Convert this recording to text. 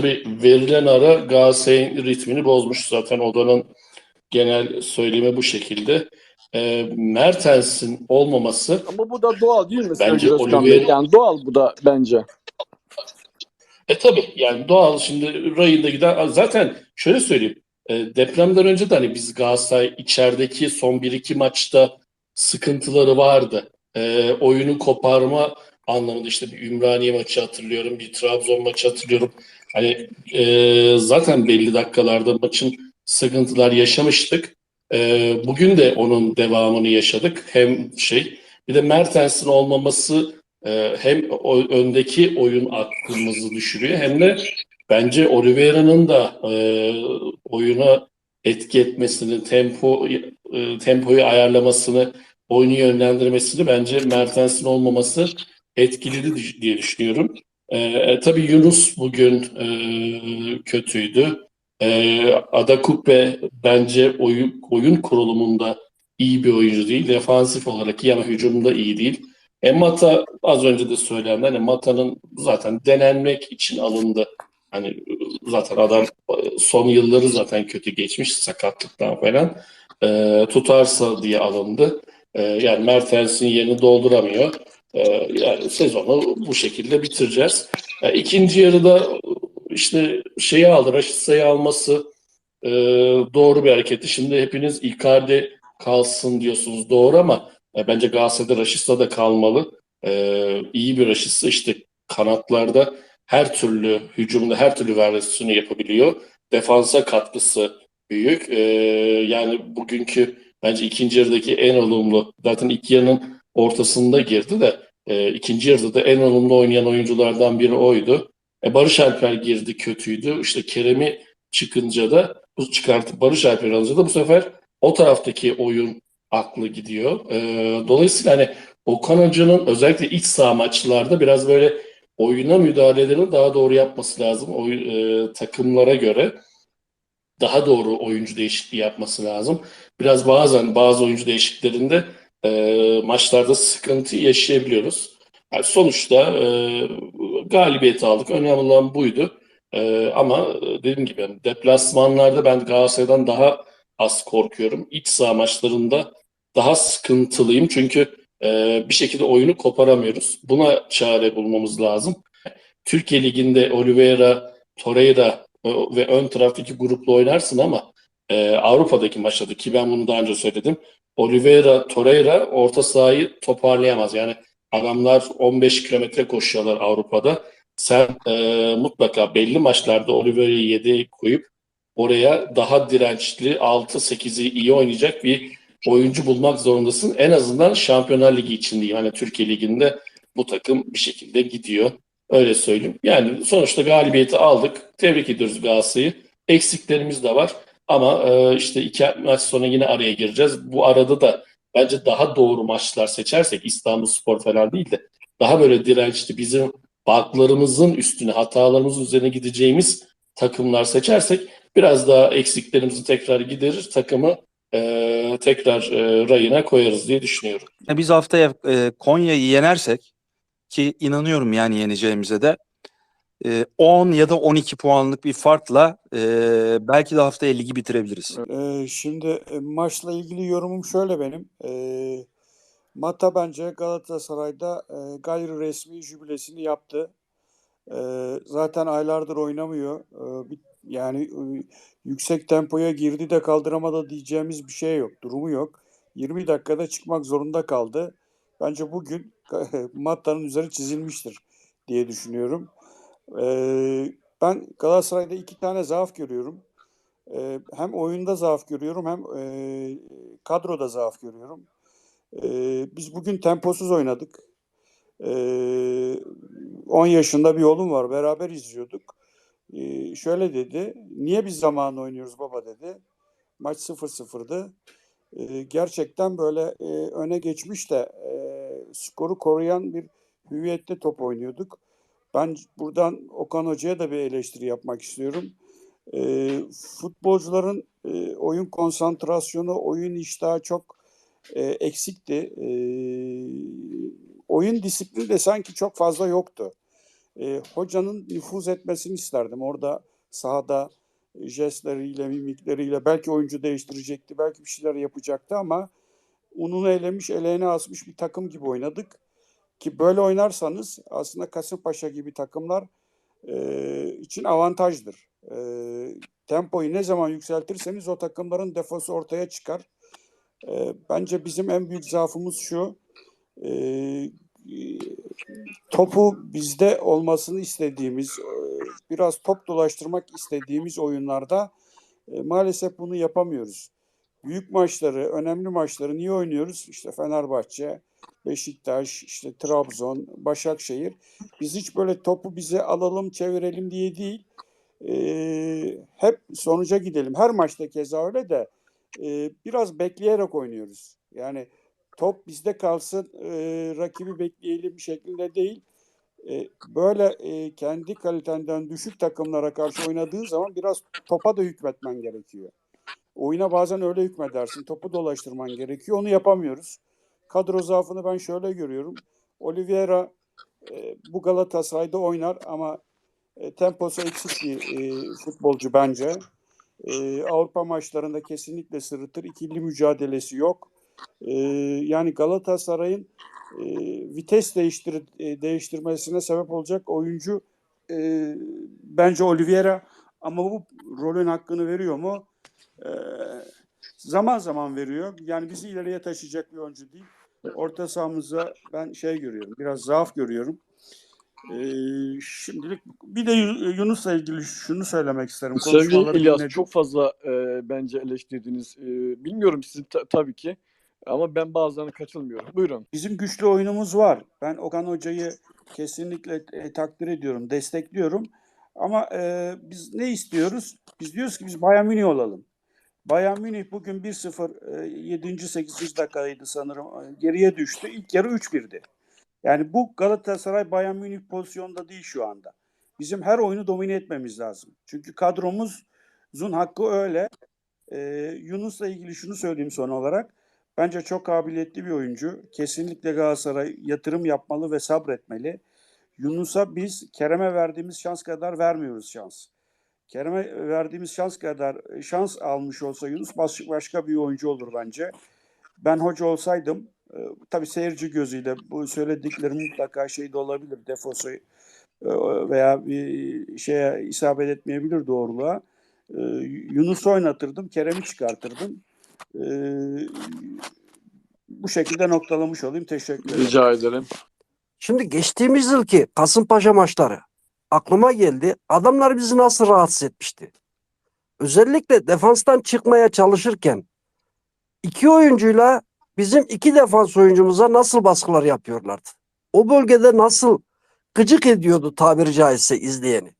tabii verilen ara Galatasaray'ın ritmini bozmuş. Zaten odanın genel söylemi bu şekilde. E, Mertens'in olmaması Ama bu da doğal değil mi Bence? Oliveira- Yani doğal bu da bence. E tabii yani doğal şimdi rayında giden zaten şöyle söyleyeyim e, depremden önce de hani biz Galatasaray içerideki son 1-2 maçta sıkıntıları vardı. E, oyunu koparma anlamında işte bir Ümraniye maçı hatırlıyorum, bir Trabzon maçı hatırlıyorum. Hani e, zaten belli dakikalarda maçın sıkıntılar yaşamıştık. E, bugün de onun devamını yaşadık. Hem şey bir de Mertens'in olmaması ee, hem o öndeki oyun aklımızı düşürüyor hem de bence Oliveira'nın da e, oyuna etki etmesini, tempo e, tempoyu ayarlamasını, oyunu yönlendirmesini bence Mertens'in olmaması etkiledi diye düşünüyorum. E, tabii Yunus bugün e, kötüydü. E, Ada Kupe bence oyun, oyun kurulumunda iyi bir oyuncu değil. Defansif olarak ama hücumda iyi değil. E Mata az önce de söylendi. Hani Mata'nın zaten denenmek için alındı. Hani zaten adam e, son yılları zaten kötü geçmiş sakatlıktan falan. E, tutarsa diye alındı. E, yani Mertens'in yerini dolduramıyor. E, yani sezonu bu şekilde bitireceğiz. E, ikinci yarıda işte şeyi aldı, Raşitsa'yı alması e, doğru bir hareketti. Şimdi hepiniz Icardi kalsın diyorsunuz doğru ama e, bence Galatasaray'da Raşitsa da kalmalı. E, iyi bir Raşitsa işte kanatlarda her türlü hücumda her türlü versiyonu yapabiliyor. Defansa katkısı büyük. E, yani bugünkü bence ikinci yarıdaki en olumlu zaten ilk yarının ortasında girdi de e, ikinci yarıda da en olumlu oynayan oyunculardan biri oydu. E, Barış Alper girdi kötüydü. İşte Kerem'i çıkınca da bu çıkartıp Barış Alper alınca da bu sefer o taraftaki oyun aklı gidiyor. E, dolayısıyla hani Okan Hoca'nın özellikle iç saha maçlarda biraz böyle oyuna müdahalelerini daha doğru yapması lazım. O e, takımlara göre daha doğru oyuncu değişikliği yapması lazım. Biraz bazen bazı oyuncu değişikliklerinde e, maçlarda sıkıntı yaşayabiliyoruz. Yani sonuçta e, galibiyeti aldık. Önemli olan buydu. E, ama dediğim gibi deplasmanlarda ben Galatasaray'dan daha az korkuyorum. İç saha maçlarında daha sıkıntılıyım. Çünkü e, bir şekilde oyunu koparamıyoruz. Buna çare bulmamız lazım. Türkiye Ligi'nde Oliveira, Torreira e, ve ön taraftaki grupla oynarsın ama e, Avrupa'daki maçlarda ki ben bunu daha önce söyledim. Oliveira, Torreira orta sahayı toparlayamaz. Yani adamlar 15 kilometre koşuyorlar Avrupa'da. Sen e, mutlaka belli maçlarda Oliveira'yı yedeğe koyup oraya daha dirençli 6-8'i iyi oynayacak bir oyuncu bulmak zorundasın. En azından Şampiyonlar Ligi için değil. Hani Türkiye Ligi'nde bu takım bir şekilde gidiyor. Öyle söyleyeyim. Yani sonuçta galibiyeti aldık. Tebrik ediyoruz Galatasaray'ı. Eksiklerimiz de var. Ama e, işte iki maç sonra yine araya gireceğiz. Bu arada da bence daha doğru maçlar seçersek İstanbul Spor falan değil de daha böyle dirençli bizim baklarımızın üstüne hatalarımızın üzerine gideceğimiz takımlar seçersek biraz daha eksiklerimizi tekrar giderir takımı e, tekrar e, rayına koyarız diye düşünüyorum. Biz haftaya e, Konya'yı yenersek ki inanıyorum yani yeneceğimize de e, 10 ya da 12 puanlık bir farkla e, belki de haftaya ligi bitirebiliriz. Ee, şimdi e, maçla ilgili yorumum şöyle benim. Ee, Mata bence Galatasaray'da e, gayri resmi jübilesini yaptı. Ee, zaten aylardır oynamıyor. Ee, bir- yani e, yüksek tempoya girdi de kaldıramadı diyeceğimiz bir şey yok. Durumu yok. 20 dakikada çıkmak zorunda kaldı. Bence bugün Mata'nın üzeri çizilmiştir diye düşünüyorum. Ben Galatasaray'da iki tane zaaf görüyorum. Hem oyunda zaaf görüyorum hem kadroda zaaf görüyorum. Biz bugün temposuz oynadık. Ee, 10 yaşında bir oğlum var. Beraber izliyorduk. Şöyle dedi. Niye biz zamanla oynuyoruz baba dedi. Maç 0-0'dı. Ee, gerçekten böyle öne geçmiş de skoru koruyan bir hüviyette top oynuyorduk. Ben buradan Okan Hoca'ya da bir eleştiri yapmak istiyorum. E, futbolcuların e, oyun konsantrasyonu, oyun iştahı çok e, eksikti. E, oyun disiplini de sanki çok fazla yoktu. e, hocanın nüfuz etmesini isterdim. Orada sahada e, jestleriyle, mimikleriyle belki oyuncu değiştirecekti, belki bir şeyler yapacaktı ama ununu elemiş, eleğine asmış bir takım gibi oynadık. Ki böyle oynarsanız aslında Kasımpaşa gibi takımlar e, için avantajdır. E, tempoyu ne zaman yükseltirseniz o takımların defosu ortaya çıkar. E, bence bizim en büyük zaafımız şu. E, topu bizde olmasını istediğimiz, e, biraz top dolaştırmak istediğimiz oyunlarda e, maalesef bunu yapamıyoruz. Büyük maçları, önemli maçları niye oynuyoruz? İşte Fenerbahçe, Beşiktaş, işte Trabzon, Başakşehir. Biz hiç böyle topu bize alalım, çevirelim diye değil. e, hep sonuca gidelim. Her maçta keza öyle de e, biraz bekleyerek oynuyoruz. Yani top bizde kalsın, e, rakibi bekleyelim şeklinde değil. E, böyle e, kendi kalitenden düşük takımlara karşı oynadığı zaman biraz topa da hükmetmen gerekiyor. Oyuna bazen öyle hükmedersin. Topu dolaştırman gerekiyor. Onu yapamıyoruz. Kadro zaafını ben şöyle görüyorum. Oliveira e, bu Galatasaray'da oynar ama e, temposu eksik bir e, futbolcu bence. E, Avrupa maçlarında kesinlikle sırıtır. İkili mücadelesi yok. E, yani Galatasaray'ın e, vites değiştir e, değiştirmesine sebep olacak oyuncu e, bence Oliveira ama bu rolün hakkını veriyor mu? E, zaman zaman veriyor. Yani bizi ileriye taşıyacak bir oyuncu değil. Orta sahamıza ben şey görüyorum. Biraz zaaf görüyorum. E, şimdilik bir de Yu- Yunus'la ilgili şunu söylemek isterim. Sevgili İlyas dinledim. çok fazla e, bence eleştirdiğiniz e, bilmiyorum sizi ta- tabii ki ama ben bazılarına katılmıyorum. Buyurun. Bizim güçlü oyunumuz var. Ben Okan Hoca'yı kesinlikle e, takdir ediyorum, destekliyorum. Ama e, biz ne istiyoruz? Biz diyoruz ki biz Bayern Münih olalım. Bayern Münih bugün 1-0 e, 7. 8. dakikaydı sanırım. e, Geriye düştü. İlk yarı 3-1'di. Yani bu Galatasaray Bayern Münih pozisyonda değil şu anda. Bizim her oyunu domine etmemiz lazım. Çünkü kadromuzun hakkı öyle. E, Yunus'la ilgili şunu söyleyeyim son olarak. Bence çok kabiliyetli bir oyuncu. Kesinlikle Galatasaray yatırım yapmalı ve sabretmeli. Yunus'a biz Kerem'e verdiğimiz şans kadar vermiyoruz şans. Kerem'e verdiğimiz şans kadar e, şans almış olsa Yunus baş- başka bir oyuncu olur bence. Ben hoca olsaydım e, tabii seyirci gözüyle bu söylediklerim mutlaka şey de olabilir. Defosu e, veya bir şeye isabet etmeyebilir doğruluğa. E, Yunus'u oynatırdım, Kerem'i çıkartırdım. E, bu şekilde noktalamış olayım. Teşekkür ederim. Rica ederim. Şimdi geçtiğimiz yılki Kasımpaşa maçları aklıma geldi. Adamlar bizi nasıl rahatsız etmişti. Özellikle defanstan çıkmaya çalışırken iki oyuncuyla bizim iki defans oyuncumuza nasıl baskılar yapıyorlardı. O bölgede nasıl gıcık ediyordu tabiri caizse izleyeni.